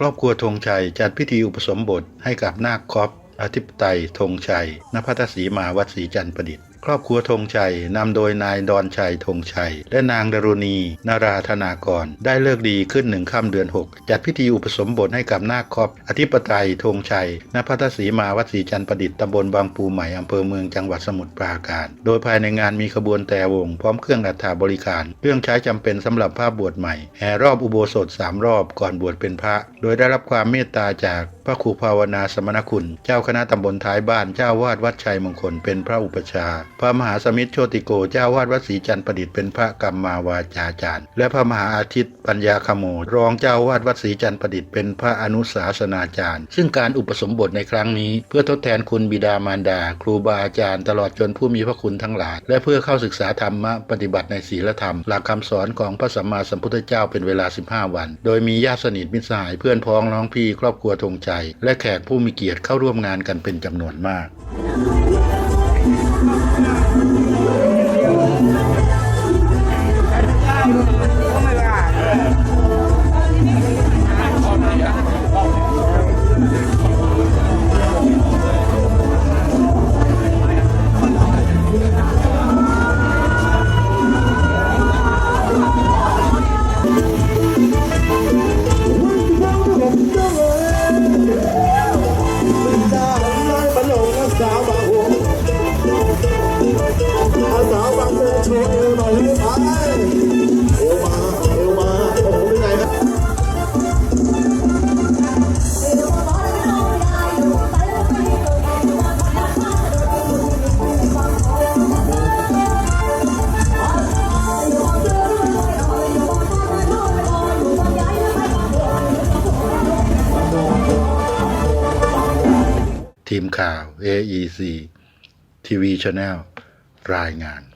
ครอบครัวธงชัยจัดพิธีอุปสมบทให้กับนาคคอปอธิปไตยธงชัยนภัทศรีมาวัดศรีจันทร์ประดิษฐ์ ครอบครัวธงชัยนำโดยนายดอนชัยธงชัย และนางดรุณี นาราธนากร ได้เลิกดีขึ้นหนึ่งค่ำเดือน 6 จัดพิธีอุปสมบทให้กับนาคคอปอธิปไตยธงชัยณพัทศรีมาวัดศรีจันทร์ประดิษฐ์ตำบลบางปูใหม่อำเภอเมืองจังหวัดสมุทรปราการ โดยภายในงานมีขบวนแต่วง พร้อมเครื่องอัฐาบริการ เครื่องใช้จำเป็นสำหรับภาพบวชใหม่แห่รอบอุโบสถสามรอบก่อนบวชเป็นพระ โดยได้รับความเมตตาจากพระครูภาวนาสมณคุณ เจ้าคณะตำบลท้ายบ้านเจ้าวาดวัดชัยมงคลเป็นพระอุปชาพระมหาสมิทธโชติโกเจ้าวาดวัดศรีจันทร์ประดิษฐ์เป็นพระกรรมาวาจาจารย์ และพระมหาอาทิตย์ปัญญาคโมรองเจ้าวาดวัดศรีจันทร์ประดิษฐ์เป็นพระอนุสาสนาจารย์ ซึ่งการอุปสมบทในครั้งนี้ เพื่อทดแทนคุณบิดามารดา ครูบาอาจารย์ ตลอดจนผู้มีพระคุณทั้งหลาย และเพื่อเข้าศึกษาธรรมะปฏิบัติในศีลธรรม หลักคำสอนของพระสัมมาสัมพุทธเจ้าเป็นเวลา 15 วัน โดยมีญาติสนิทมิตรสหายเพื่อนพ้องน้องพี่ครอบครัวธงใจ และแขกผู้มีเกียรติเข้าร่วมงานกันเป็นจำนวนมาก โชว์เอวหน่อยเลยไปเอวมาเอวมาโอ้โหเป็นไงครับทีมข่าว AEC TV Channel รายงาน